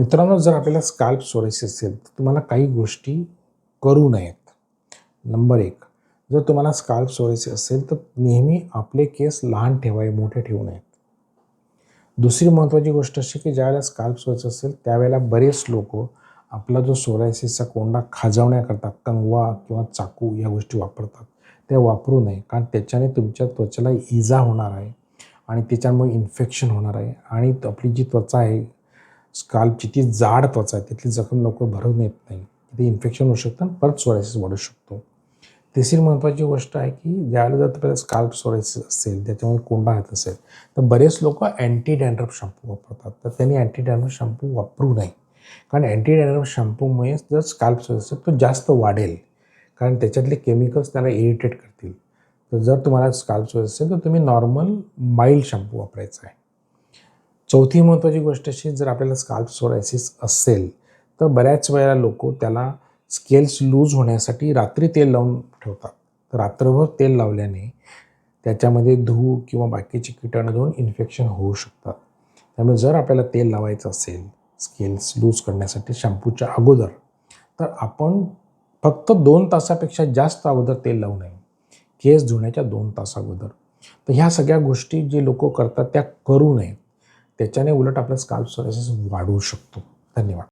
मित्रांनो जर आपल्याला स्काल्प सोरायसिस असेल तर तुम्हाला काही गोष्टी करू नयेत. नंबर एक जर तुम्हाला स्काल्प सोरायसिस असेल तर नेहमी आपले केस लहान ठेवावे मोठे ठेवू नयेत. दुसरी महत्त्वाची गोष्ट अशी की ज्यावेळेला स्काल्प सोरायसिस असेल त्यावेळेला बरेच लोक आपला जो सोरायसिसचा कोंडा खाजवण्याकरता कंगवा किंवा चाकू या गोष्टी वापरतात. त्या वापरू नये कारण त्याच्याने तुमच्या त्वचेला इजा होणार आहे आणि त्याच्यामुळे इन्फेक्शन होणार आहे आणि आपली जी त्वचा आहे स्काल्प जिथे जाड त्वचा आहे तिथली जखम लवकर भरून येत नाही. तिथे इन्फेक्शन होऊ शकतं आणि परत सोरायसिस वाढू शकतो. तिसरी महत्त्वाची गोष्ट आहे की ज्यावेळेला जर तुम्हाला स्काल्प सोरायसिस असेल त्याच्यामुळे कोंडा येत असेल तर बरेच लोक अँटी डॅन्ड्रफ शॅम्पू वापरतात. तर त्यांनी अँटी डॅन्ड्रफ शॅम्पू वापरू नये. कारण अँटी डॅन्ड्रफ शॅम्पूमुळे जर स्काल्प सोरायसिस तो जास्त वाढेल. कारण त्याच्यातले केमिकल्स त्याला इरिटेट करतील. तर जर तुम्हाला स्काल्प सोरायसिस असेल तर तुम्ही नॉर्मल माइल्ड शॅम्पू वापरायचा आहे. चौथी महत्त्वाची गोष्ट अशी जर आपल्याला स्काल्प सोरायसिस असेल तर बऱ्याच वेळेला लोक त्याला स्केल्स लूज होण्यासाठी रात्री तेल लावून ठेवतात. तर रात्रभर तेल लावल्याने त्याच्यामध्ये धूळ किंवा बाकीचे किटाणू जाऊन इन्फेक्शन होऊ शकतात. त्यामुळे जर आपल्याला तेल लावायचं असेल स्केल्स लूज करण्यासाठी शॅम्पूच्या अगोदर तर आपण फक्त दोन तासापेक्षा जास्त अगोदर तेल लावू नये. केस धुण्याच्या दोन तास अगोदर. तर ह्या सगळ्या गोष्टी जे लोक करतात त्या करू नयेत. त्याच्याने उलट आपला स्काल्प सोरेसिस वाढू शकतो. धन्यवाद.